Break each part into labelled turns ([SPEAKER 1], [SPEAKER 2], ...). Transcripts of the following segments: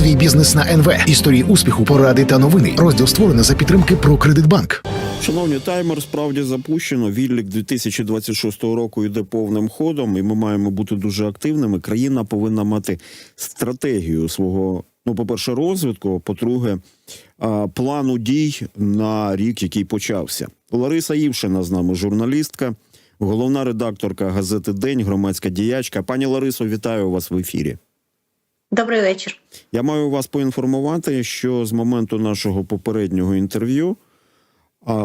[SPEAKER 1] Свій бізнес на НВ. Історії успіху, поради та новини. Розділ створено за підтримки «Прокредитбанк».
[SPEAKER 2] Шановні, таймер справді запущено. Відлік 2026 року йде повним ходом, і ми маємо бути дуже активними. Країна повинна мати стратегію свого, ну, по-перше, розвитку, по-друге, плану дій на рік, який почався. Лариса Івшина з нами, журналістка, головна редакторка газети День, громадська діячка. Пані Ларисо, вітаю вас в ефірі.
[SPEAKER 3] Добрий вечір.
[SPEAKER 2] Я маю вас поінформувати, що з моменту нашого попереднього інтерв'ю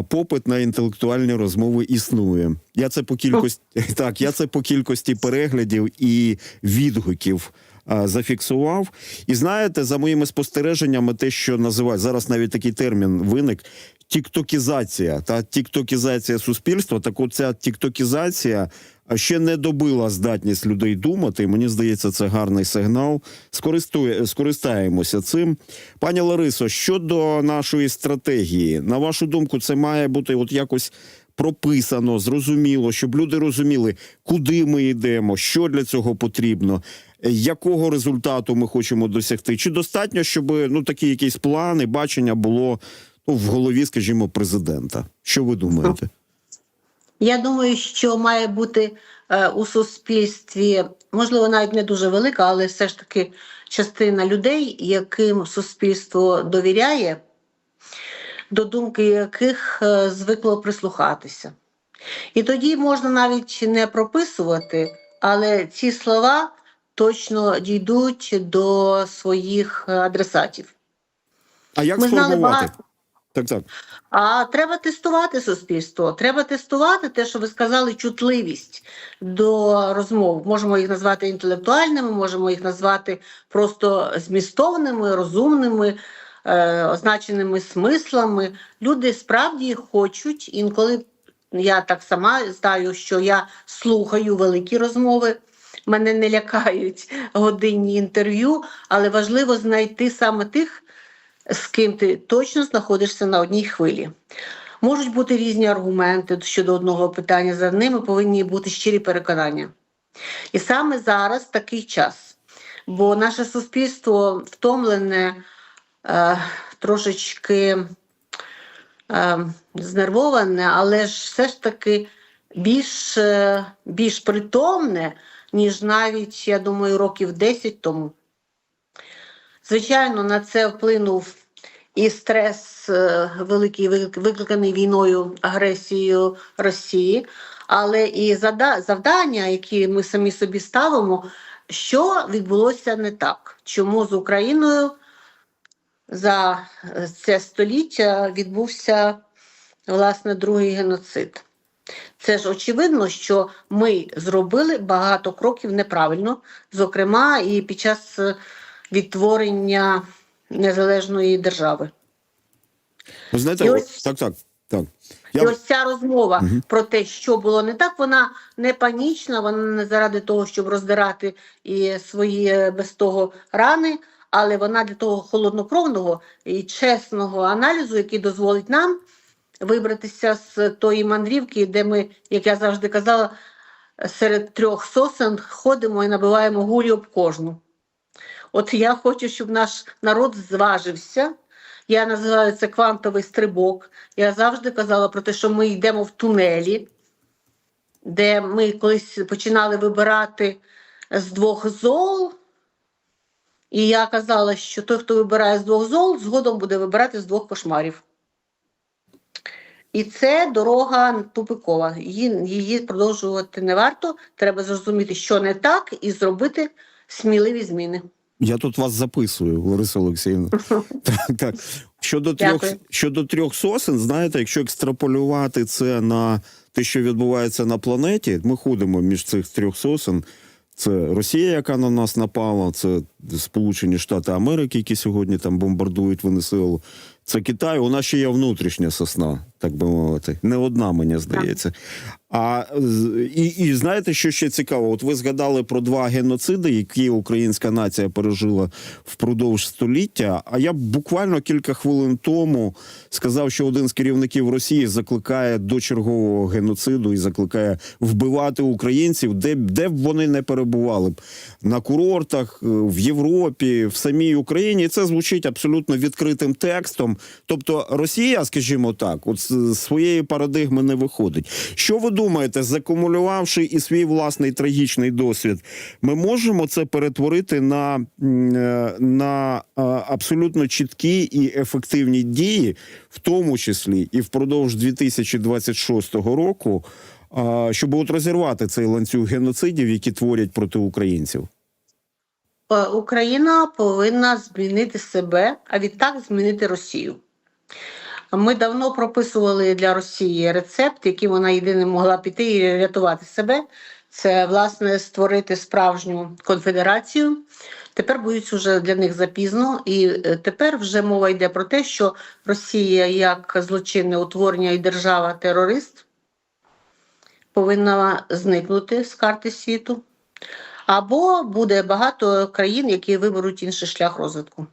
[SPEAKER 2] попит на інтелектуальні розмови існує. Я це по кількості так, я це по кількості переглядів і відгуків. А, Зафіксував, і знаєте, за моїми спостереженнями, те, що називають зараз, навіть такий термін виник тіктокізація та тіктокізація суспільства. Так, от ця тіктокізація ще не добила здатність людей думати. Мені здається, це гарний сигнал. Скористує, скористаємося цим. Пані Ларисо, щодо нашої стратегії, на вашу думку, це має бути от якось прописано, зрозуміло, щоб люди розуміли, куди ми йдемо, що для цього потрібно. Якого результату ми хочемо досягти? Чи достатньо, щоб ну такі якісь плани, бачення було ну, в голові, скажімо, президента? Що ви думаєте?
[SPEAKER 3] Я думаю, що має бути е, у суспільстві, можливо, навіть не дуже велика, але все ж таки частина людей, яким суспільство довіряє, до думки яких е, звикло прислухатися. І тоді можна навіть не прописувати, але ці слова точно дійдуть до своїх адресатів.
[SPEAKER 2] А як
[SPEAKER 3] Ми знали багато.
[SPEAKER 2] Так, так.
[SPEAKER 3] А треба тестувати суспільство. Треба тестувати те, що ви сказали, чутливість до розмов. Можемо їх назвати інтелектуальними, можемо їх назвати просто змістовними, розумними, е, означеними смислами. Люди справді хочуть інколи. Я так сама знаю, що я слухаю великі розмови. Мене не лякають годинні інтерв'ю, але важливо знайти саме тих, з ким ти точно знаходишся на одній хвилі. Можуть бути різні аргументи щодо одного питання, за ними повинні бути щирі переконання. І саме зараз такий час, бо наше суспільство втомлене, е, трошечки е, знервоване, але ж все ж таки більш, е, більш притомне, ніж навіть, я думаю, років 10 тому. Звичайно, на це вплинув і стрес е, великий, викликаний війною, агресією Росії, але і завдання, які ми самі собі ставимо, що відбулося не так. Чому з Україною за е, це століття відбувся власне другий геноцид? Це ж очевидно, що ми зробили багато кроків неправильно, зокрема і під час е, відтворення незалежної держави.
[SPEAKER 2] Ви знаєте,
[SPEAKER 3] І ось-
[SPEAKER 2] так, так, так.
[SPEAKER 3] І ось ця розмова
[SPEAKER 2] Мгм.
[SPEAKER 3] про те, що було не так, вона не панічна, вона не заради того, щоб роздирати і свої е, без того рани, але вона для того холоднокровного і чесного аналізу, який дозволить нам вибратися з тої мандрівки, де ми, як я завжди казала, серед трьох сосен ходимо і набиваємо гулі об кожну. От я хочу, щоб наш народ зважився. Я називаю це квантовий стрибок. Я завжди казала про те, що ми йдемо в тунелі, де ми колись починали вибирати з двох зол. І я казала, що той, хто вибирає з двох зол, згодом буде вибирати з двох кошмарів. І це дорога тупикова. Її, її продовжувати не варто. Треба зрозуміти, що не так, і зробити сміливі зміни.
[SPEAKER 2] Я тут вас записую, Лариса Олексіївна. так, так. Щодо трьох,
[SPEAKER 3] Дякую.
[SPEAKER 2] щодо трьох сосен, знаєте, якщо екстраполювати це на те, що відбувається на планеті, ми ходимо між цих трьох сосен. Це Росія, яка на нас напала, це Сполучені Штати Америки, які сьогодні там бомбардують Венесуелу. Це Китай. У нас ще є внутрішня сосна, так би мовити. Не одна, мені здається. А і, і знаєте, що ще цікаво? От ви згадали про два геноциди, які українська нація пережила впродовж століття. А я буквально кілька хвилин тому сказав, що один з керівників Росії закликає до чергового геноциду і закликає вбивати українців, де, де б вони не перебували б на курортах, е, в Європі, в самій Україні. Це звучить абсолютно відкритим текстом. Тобто, Росія, скажімо так, от своєї парадигми не виходить. Що ви думаєте, закумулювавши і свій власний трагічний досвід, ми можемо це перетворити на, е, на е, абсолютно чіткі і ефективні дії, в тому числі і впродовж 2026 року, е, щоб от розірвати цей ланцюг геноцидів, які творять проти українців?
[SPEAKER 3] Україна повинна змінити себе, а відтак змінити Росію. Ми давно прописували для Росії рецепт, яким вона єдине могла піти і рятувати себе. Це власне створити справжню конфедерацію. Тепер боюсь, вже для них запізно, і е, тепер вже мова йде про те, що Росія як злочинне утворення і держава-терорист повинна зникнути з карти світу. Або буде багато країн, які виберуть інший шлях розвитку.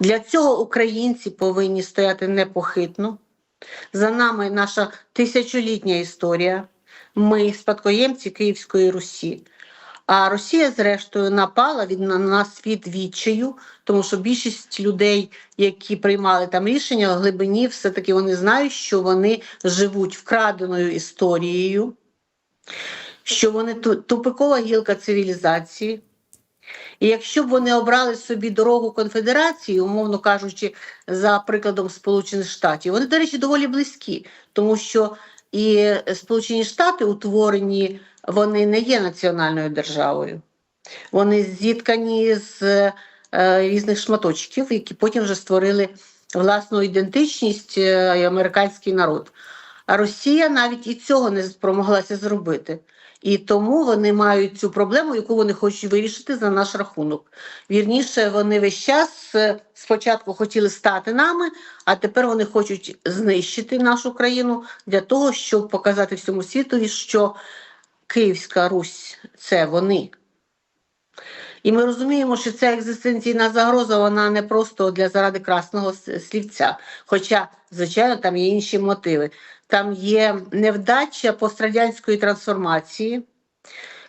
[SPEAKER 3] Для цього українці повинні стояти непохитно. За нами наша тисячолітня історія. Ми спадкоємці Київської Русі. А Росія, зрештою, напала від на нас від відчаю, тому що більшість людей, які приймали там рішення, в глибині все-таки вони знають, що вони живуть вкраденою історією, що вони ту- тупикова гілка цивілізації. І якщо б вони обрали собі дорогу конфедерації, умовно кажучи, за прикладом Сполучених Штатів, вони, до речі, доволі близькі, тому що і Сполучені Штати утворені, вони не є національною державою. Вони зіткані з е, різних шматочків, які потім вже створили власну ідентичність е, і американський народ. А Росія навіть і цього не спромоглася зробити. І тому вони мають цю проблему, яку вони хочуть вирішити за наш рахунок. Вірніше, вони весь час е, спочатку хотіли стати нами, а тепер вони хочуть знищити нашу країну для того, щоб показати всьому світові, що Київська Русь це вони. І ми розуміємо, що ця екзистенційна загроза вона не просто для заради красного слівця. Хоча, звичайно, там є інші мотиви. Там є невдача пострадянської трансформації,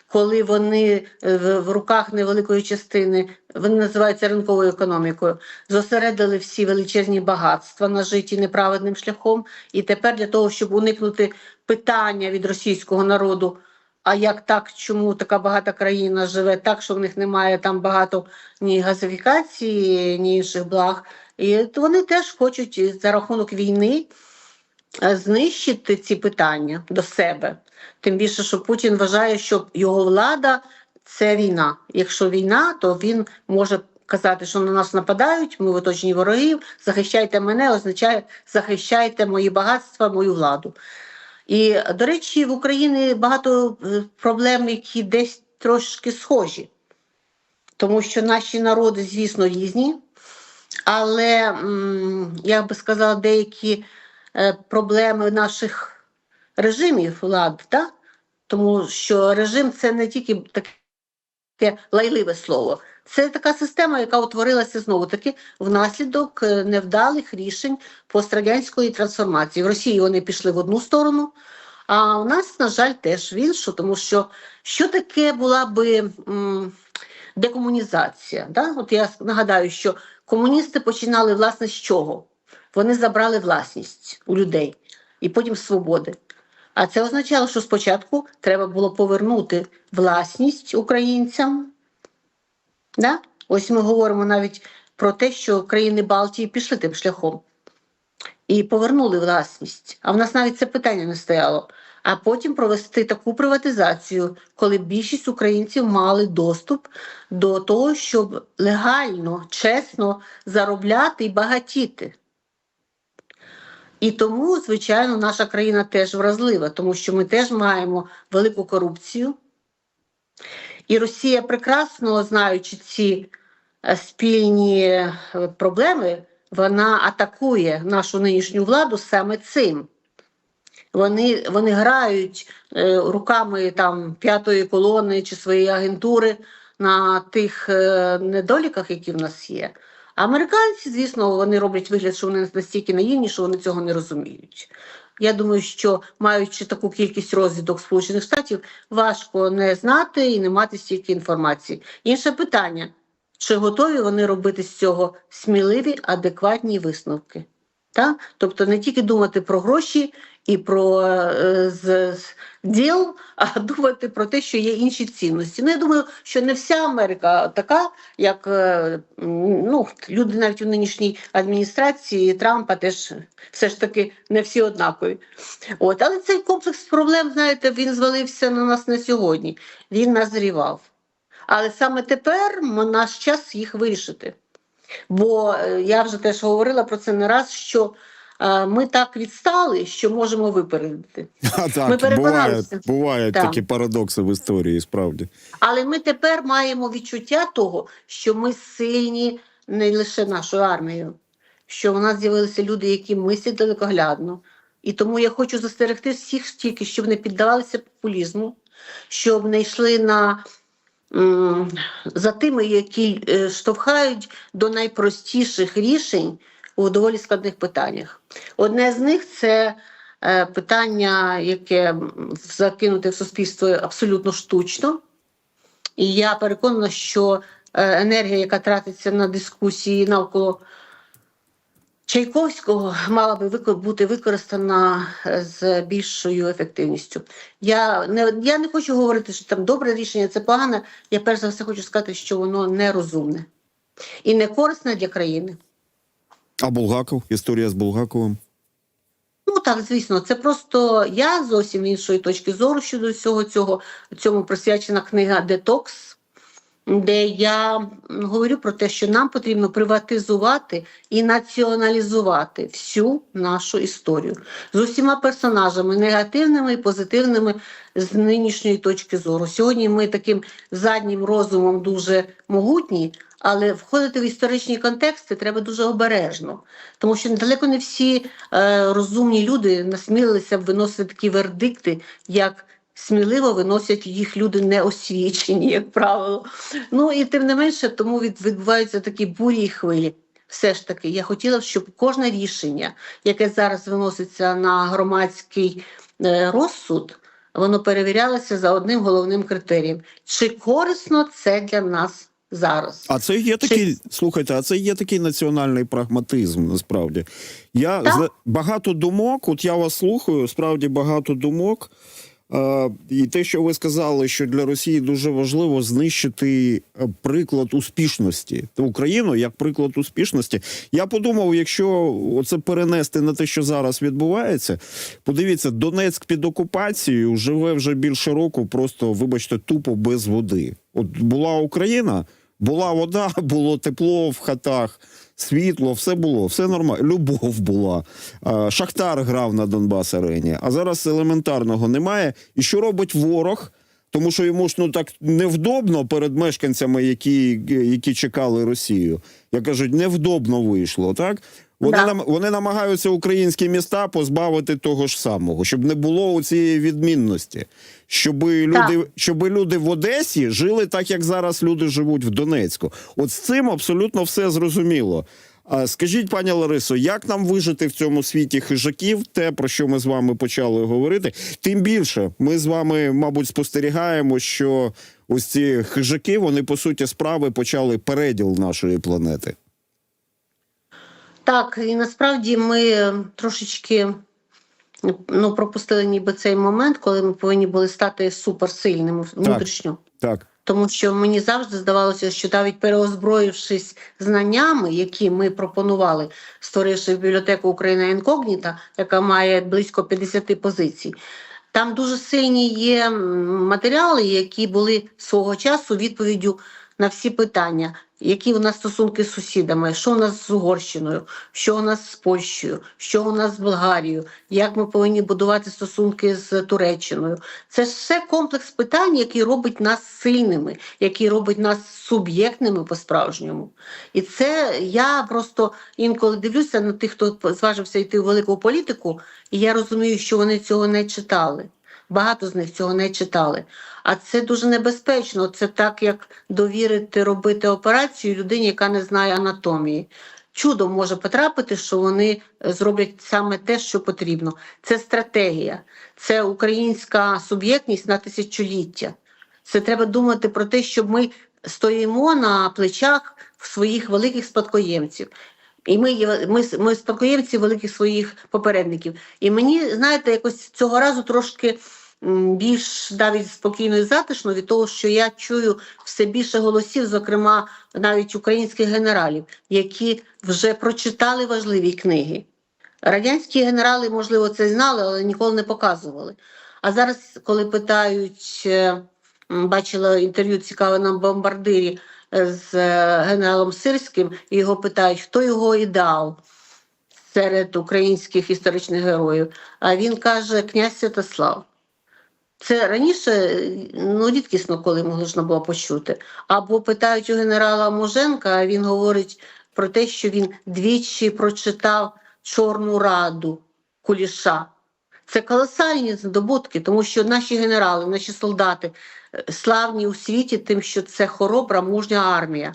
[SPEAKER 3] коли вони е, в, руках невеликої частини, вони називаються ринковою економікою, зосередили всі величезні багатства, нажиті неправедним шляхом. І тепер для того, щоб уникнути питання від російського народу. А як так, чому така багата країна живе так, що в них немає там багато ні газифікації, ні інших благ. І от вони теж хочуть за рахунок війни знищити ці питання до себе. Тим більше, що Путін вважає, що його влада це війна. Якщо війна, то він може казати, що на нас нападають, ми в оточенні ворогів, захищайте мене, означає захищайте мої багатства, мою владу. І, до речі, в Україні багато е, проблем, які десь трошки схожі, тому що наші народи, звісно, різні, але я би сказала, деякі е, проблеми наших режимів влад, да? тому що режим це не тільки таке лайливе слово. Це така система, яка утворилася знову таки внаслідок е, невдалих рішень пострадянської трансформації. В Росії вони пішли в одну сторону, а у нас, на жаль, теж в іншу, тому що що таке була би м, декомунізація? Да? От я нагадаю, що комуністи починали власне з чого? Вони забрали власність у людей і потім свободи. А це означало, що спочатку треба було повернути власність українцям. Да? Ось ми говоримо навіть про те, що країни Балтії пішли тим шляхом і повернули власність. А в нас навіть це питання не стояло. А потім провести таку приватизацію, коли більшість українців мали доступ до того, щоб легально, чесно заробляти і багатіти. І тому, звичайно, наша країна теж вразлива, тому що ми теж маємо велику корупцію. І Росія, прекрасно знаючи ці е, спільні е, проблеми, вона атакує нашу нинішню владу саме цим. Вони, вони грають е, руками там п'ятої колони чи своєї агентури на тих е, недоліках, які в нас є. Американці, звісно, вони роблять вигляд, що вони настільки наївні, що вони цього не розуміють. Я думаю, що маючи таку кількість розвідок Сполучених Штатів, важко не знати і не мати стільки інформації. Інше питання: чи готові вони робити з цього сміливі, адекватні висновки? Та? Тобто не тільки думати про гроші і про е, з, діл, а думати про те, що є інші цінності. Ну, я думаю, що не вся Америка така, як е, ну, люди навіть у нинішній адміністрації Трампа теж все ж таки не всі однакові. От, але цей комплекс проблем, знаєте, він звалився на нас не сьогодні. Він назрівав. Але саме тепер наш час їх вирішити. Бо е, я вже теж говорила про це не раз, що ми так відстали, що можемо випередити.
[SPEAKER 2] А так, бувають,
[SPEAKER 3] переконалися.
[SPEAKER 2] бувають
[SPEAKER 3] Так.
[SPEAKER 2] такі парадокси в історії, справді.
[SPEAKER 3] Але ми тепер маємо відчуття того, що ми сильні не лише нашою армією, що у нас з'явилися люди, які мислять далекоглядно. І тому я хочу застерегти всіх тільки, щоб не піддавалися популізму, щоб не йшли на за тими, які е, штовхають до найпростіших рішень у доволі складних питаннях. Одне з них це е, питання, яке закинуте в суспільство абсолютно штучно. І я переконана, що е, енергія, яка тратиться на дискусії навколо Чайковського, мала би бути використана е, з більшою ефективністю. Я не, я не хочу говорити, що там добре рішення, це погане. Я перш за все хочу сказати, що воно нерозумне і не корисне для країни.
[SPEAKER 2] А Булгаков, історія з Булгаковим.
[SPEAKER 3] Ну так, звісно, це просто я зовсім іншої точки зору щодо всього цього. Цьому присвячена книга Детокс, де я говорю про те, що нам потрібно приватизувати і націоналізувати всю нашу історію з усіма персонажами, негативними і позитивними з нинішньої точки зору. Сьогодні ми таким заднім розумом дуже могутні. Але входити в історичні контексти треба дуже обережно, тому що далеко не всі е, розумні люди насмілилися б виносити такі вердикти, як сміливо виносять їх люди неосвічені, як правило. Ну і тим не менше, тому відбуваються такі бурі і хвилі. Все ж таки, я хотіла б, щоб кожне рішення, яке зараз виноситься на громадський е, розсуд, воно перевірялося за одним головним критерієм: чи корисно це для нас зараз?
[SPEAKER 2] А це є такий, слухайте, а це є такий національний прагматизм, насправді. Я
[SPEAKER 3] Так.
[SPEAKER 2] зна- багато думок, от я вас слухаю, справді багато думок. Е, і те, що ви сказали, що для Росії дуже важливо знищити е, приклад успішності Україну як приклад успішності. Я подумав, якщо це перенести на те, що зараз відбувається, подивіться, Донецьк під окупацією живе вже більше року, просто вибачте, тупо без води. От була Україна, була вода, було тепло в хатах, світло, все було, все нормально. Любов була. Шахтар грав на Донбас арені. А зараз елементарного немає. І що робить ворог? Тому що йому ж ну так невдобно перед мешканцями, які, які чекали Росію. Як кажуть, невдобно вийшло, так? Вони,
[SPEAKER 3] Да.
[SPEAKER 2] нам, вони намагаються українські міста позбавити того ж самого, щоб не було у цієї відмінності. Щоб люди, щоб люди в Одесі жили так, як зараз люди живуть в Донецьку. От з цим абсолютно все зрозуміло. А скажіть, пані Ларисо, як нам вижити в цьому світі хижаків, те, про що ми з вами почали говорити? Тим більше, ми з вами, мабуть, спостерігаємо, що ось ці хижаки, вони по суті справи почали переділ нашої планети.
[SPEAKER 3] Так, і насправді ми трошечки ну, пропустили ніби цей момент, коли ми повинні були стати суперсильними внутрішньо.
[SPEAKER 2] Так,
[SPEAKER 3] Тому що мені завжди здавалося, що навіть переозброївшись знаннями, які ми пропонували, створивши бібліотеку Україна інкогніта, яка має близько 50 позицій. Там дуже сильні є матеріали, які були свого часу відповіддю на всі питання. Які у нас стосунки з сусідами, що у нас з Угорщиною, що у нас з Польщею, що у нас з Болгарією, як ми повинні будувати стосунки з Туреччиною. Це все комплекс питань, який робить нас сильними, який робить нас суб'єктними по-справжньому. І це я просто інколи дивлюся на тих, хто зважився йти в велику політику, і я розумію, що вони цього не читали. Багато з них цього не читали. А це дуже небезпечно. Це так, як довірити робити операцію людині, яка не знає анатомії. Чудом може потрапити, що вони е, зроблять саме те, що потрібно. Це стратегія, це українська суб'єктність на тисячоліття. Це треба думати про те, щоб ми стоїмо на плечах своїх великих спадкоємців. І ми, є- ми, ми спадкоємці великих своїх попередників. І мені, знаєте, якось цього разу трошки більш навіть спокійно і затишно від того, що я чую все більше голосів, зокрема навіть українських генералів, які вже прочитали важливі книги. Радянські генерали, можливо, це знали, але ніколи не показували. А зараз, коли питають, е, бачила інтерв'ю цікаве на бомбардирі е, з е, генералом Сирським, його питають, хто його ідеал серед українських історичних героїв. А він каже: князь Святослав. Це раніше ну, рідкісно, коли можна було почути. Або питають у генерала Муженка, а він говорить про те, що він двічі прочитав Чорну Раду Куліша. Це колосальні здобутки, тому що наші генерали, наші солдати е, славні у світі тим, що це хоробра, мужня армія.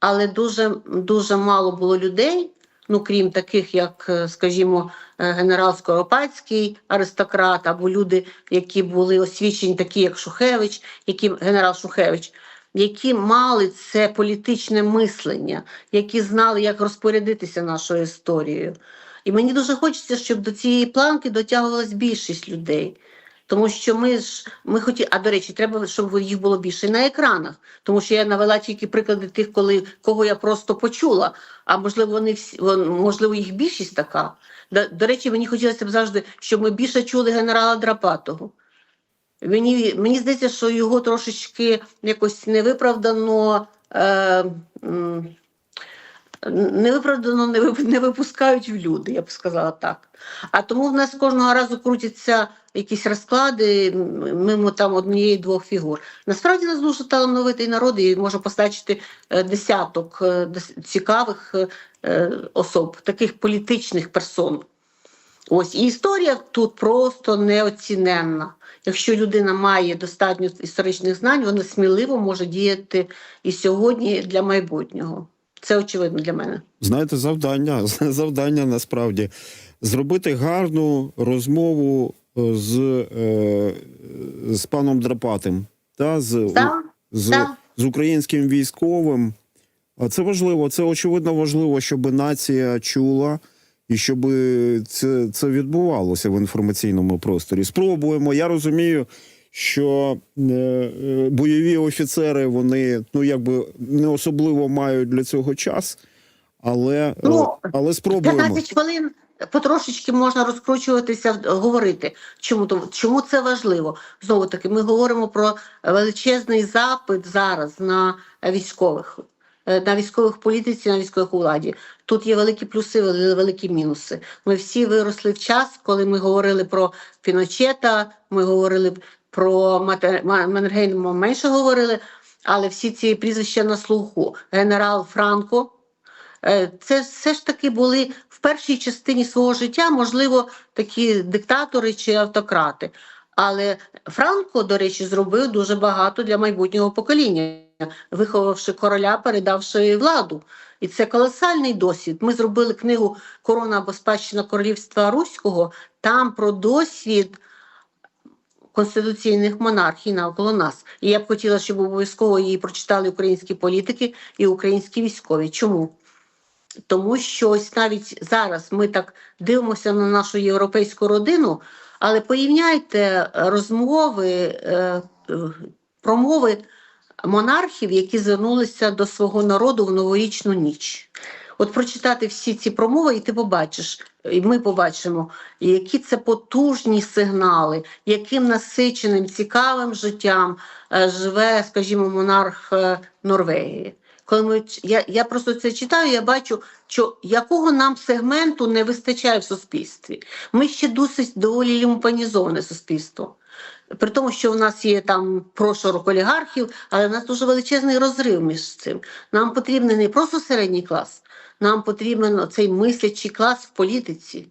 [SPEAKER 3] Але дуже, дуже мало було людей, ну крім таких, як, е, скажімо, е, генерал Скоропадський, аристократ, або люди, які були освічені, такі як Шухевич, які, генерал Шухевич, які мали це політичне мислення, які знали, як розпорядитися нашою історією. І мені дуже хочеться, щоб до цієї планки дотягувалась більшість людей. Тому що ми ж ми хоті... а до речі, треба, щоб їх було більше на екранах. Тому що я навела тільки приклади тих, коли кого я просто почула. А можливо, вони всі можливо, їх більшість така. До, до речі, мені хотілося б завжди, щоб ми більше чули генерала Драпатого. Мені, мені здається, що його трошечки якось невиправдано. Е, Невиправдано не випускають в люди, я б сказала так. А тому в нас кожного разу крутяться якісь розклади мимо там однієї-двох фігур. Насправді нас дуже талановитий народ і може постачити е, десяток е, цікавих е, особ, таких політичних персон. Ось і історія тут просто неоціненна. Якщо людина має достатньо історичних знань, вона сміливо може діяти і сьогодні для майбутнього. Це очевидно для мене.
[SPEAKER 2] Знаєте, завдання, завдання насправді зробити гарну розмову з, е, з паном Драпатим та з,
[SPEAKER 3] Так,
[SPEAKER 2] з,
[SPEAKER 3] так.
[SPEAKER 2] з українським військовим. А це важливо, це очевидно важливо, щоб нація чула і щоб це, це відбувалося в інформаційному просторі. Спробуємо. Я розумію, що е, е, бойові офіцери вони ну якби не особливо мають для цього час, але,
[SPEAKER 3] Ну,
[SPEAKER 2] але спробуємо.
[SPEAKER 3] 15 хвилин потрошечки можна розкручуватися, говорити. Чому то чому це важливо? Знову таки, ми говоримо про величезний запит зараз на військових, е, на військових політиці, на військових владі. Тут є великі плюси, великі мінуси. Ми всі виросли в час, коли ми говорили про Піночета, ми говорили про Мате- Ма- Меннергейма менше говорили, але всі ці прізвища на слуху. Генерал Франко. Е, Це все ж таки були в першій частині свого життя, можливо, такі диктатори чи автократи. Але Франко, до речі, зробив дуже багато для майбутнього покоління, виховавши короля, передавши владу. І це колосальний досвід. Ми зробили книгу Корона або спадщина королівства Руського. Там про досвід конституційних монархій навколо нас. І я б хотіла, щоб обов'язково її прочитали українські політики і українські військові. Чому? Тому що ось навіть зараз ми так дивимося на нашу європейську родину, але порівняйте е, розмови, е, е, промови монархів, які звернулися до свого народу в новорічну ніч. От прочитати всі ці промови, і ти побачиш, і ми побачимо, які це потужні сигнали, яким насиченим, цікавим життям живе, скажімо, монарх Норвегії. Коли ми я, я просто це читаю, я бачу, що якого нам сегменту не вистачає в суспільстві. Ми ще досить доволі люмпанізоване суспільство. При тому, що в нас є там прошарок олігархів, але в нас дуже величезний розрив між цим. Нам потрібен не просто середній клас, нам потрібен цей мислячий клас в політиці,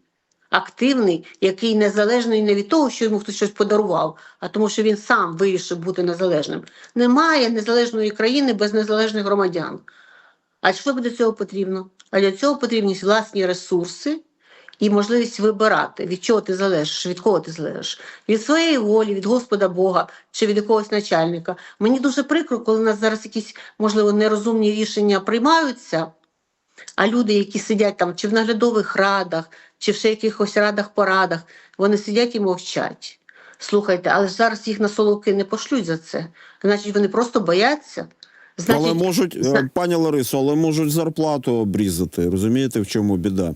[SPEAKER 3] активний, який незалежний не від того, що йому хтось щось подарував, а тому, що він сам вирішив бути незалежним. Немає незалежної країни без незалежних громадян. А що для цього потрібно? А для цього потрібні власні ресурси і можливість вибирати, від чого ти залежиш, від кого ти залежиш, від своєї волі, від Господа Бога чи від якогось начальника. Мені дуже прикро, коли у нас зараз якісь, можливо, нерозумні рішення приймаються, а люди, які сидять там чи в наглядових радах, чи в ще якихось радах порадах, вони сидять і мовчать. Слухайте, але ж зараз їх на соловки не пошлють за це. Значить, вони просто бояться. Значить,
[SPEAKER 2] але можуть,
[SPEAKER 3] зна-
[SPEAKER 2] е, пані Ларисо, але можуть зарплату обрізати. Розумієте, в чому біда?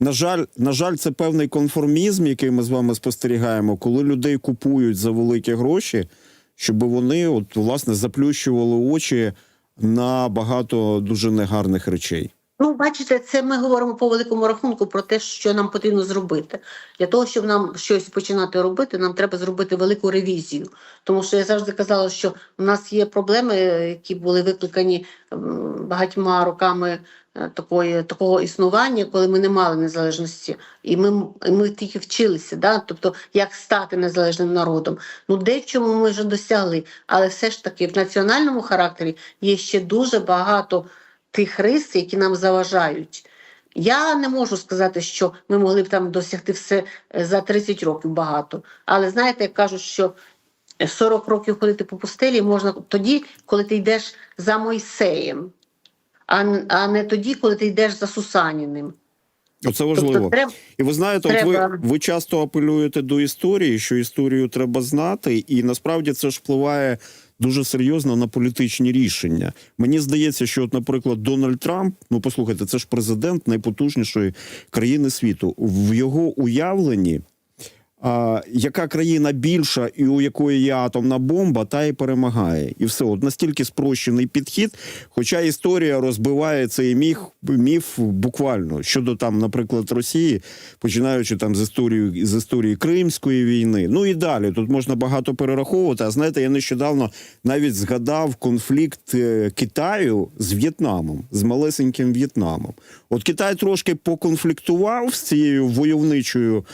[SPEAKER 2] На жаль, на жаль, це певний конформізм, який ми з вами спостерігаємо, коли людей купують за великі гроші, щоб вони от власне заплющували очі на багато дуже негарних речей.
[SPEAKER 3] Ну, бачите, це ми говоримо по великому рахунку про те, що нам потрібно зробити. Для того, щоб нам щось починати робити, нам треба зробити велику ревізію. Тому що я завжди казала, що в нас є проблеми, які були викликані багатьма роками е, такої, такого існування, коли ми не мали незалежності, і ми, ми тільки вчилися, да? тобто як стати незалежним народом. Ну, де в чому ми вже досягли, але все ж таки в національному характері є ще дуже багато тих рис, які нам заважають. Я не можу сказати, що ми могли б там досягти все е, за 30 років багато. Але знаєте, як кажуть, що 40 років ходити по пустелі можна тоді, коли ти йдеш за Мойсеєм, а, не тоді, коли ти йдеш за Сусаніним.
[SPEAKER 2] Оце важливо.
[SPEAKER 3] Тобто треба,
[SPEAKER 2] І ви знаєте, от ви, ви часто апелюєте до історії, що історію треба знати, і насправді це ж впливає дуже серйозно на політичні рішення. Мені здається, що, от, наприклад, Дональд Трамп, ну послухайте, це ж президент найпотужнішої країни світу. В його уявленні. А, яка країна більша і у якої є атомна бомба, та і перемагає. І все, от настільки спрощений підхід. Хоча історія розбиває цей міф, міф буквально щодо там, наприклад, Росії, починаючи там з історії з історії Кримської війни. Ну і далі тут можна багато перераховувати. А знаєте, я нещодавно навіть згадав конфлікт е, Китаю з В'єтнамом, з малесеньким В'єтнамом. От Китай трошки поконфліктував з цією войовничою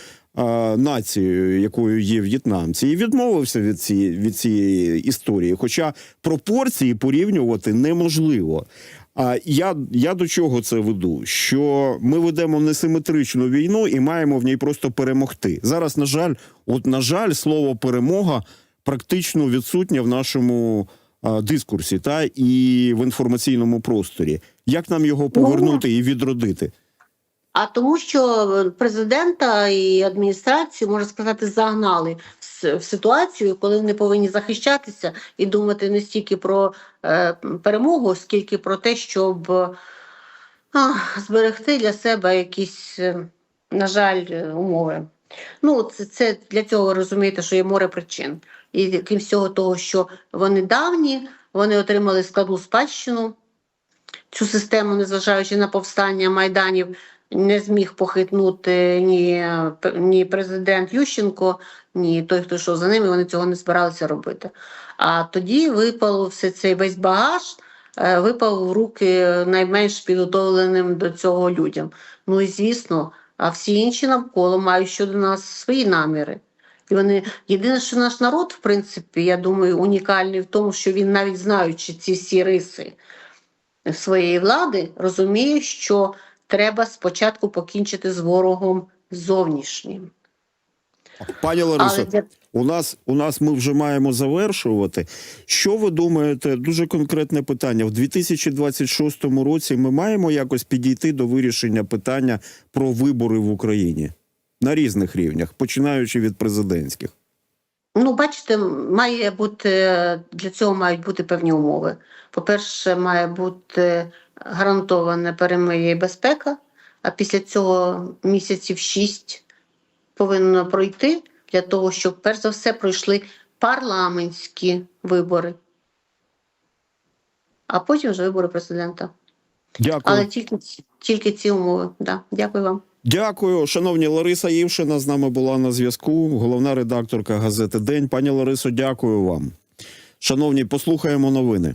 [SPEAKER 2] нацією, якою є в'єтнамці, і відмовився від цієї, від цієї історії. Хоча пропорції порівнювати неможливо. А я, я до чого це веду? Що ми ведемо несиметричну війну і маємо в ній просто перемогти. Зараз, на жаль, от на жаль, слово перемога практично відсутнє в нашому а, дискурсі та і в інформаційному просторі. Як нам його повернути і відродити?
[SPEAKER 3] А тому, що президента і адміністрацію, можна сказати, загнали в ситуацію, коли вони повинні захищатися і думати не стільки про е, перемогу, скільки про те, щоб зберегти для себе якісь, е, на жаль, е, умови. Ну, це, це для цього розумієте, що є море причин. І крім всього того, що вони давні, вони отримали складну спадщину цю систему, незважаючи на повстання майданів, не зміг похитнути ні, ні президент Ющенко, ні той, хто йшов за ними, вони цього не збиралися робити. А тоді випав все цей весь багаж, е, випав в руки найменш підготовленим до цього людям. Ну і звісно, а всі інші навколо мають щодо нас свої наміри. І вони єдине, що наш народ, в принципі, я думаю, унікальний в тому, що він навіть знаючи ці всі риси своєї влади, розуміє, що треба спочатку покінчити з ворогом зовнішнім.
[SPEAKER 2] Пані Ларисо,
[SPEAKER 3] Але
[SPEAKER 2] у нас у нас ми вже маємо завершувати. Що ви думаєте? Дуже конкретне питання. В 2026 році ми маємо якось підійти до вирішення питання про вибори в Україні на різних рівнях, починаючи від президентських.
[SPEAKER 3] Ну, бачите, має бути для цього мають бути певні умови. По-перше, має бути гарантоване перемир'я і безпека, а після цього місяців шість повинно пройти для того, щоб перш за все пройшли парламентські вибори. а потім вже вибори президента.
[SPEAKER 2] Дякую.
[SPEAKER 3] Але тільки тільки ці умови. Да. Дякую вам.
[SPEAKER 2] Дякую, шановні Лариса Євшина з нами була на зв'язку. Головна редакторка газети День. Пані Ларисо, дякую вам. Шановні, послухаємо новини.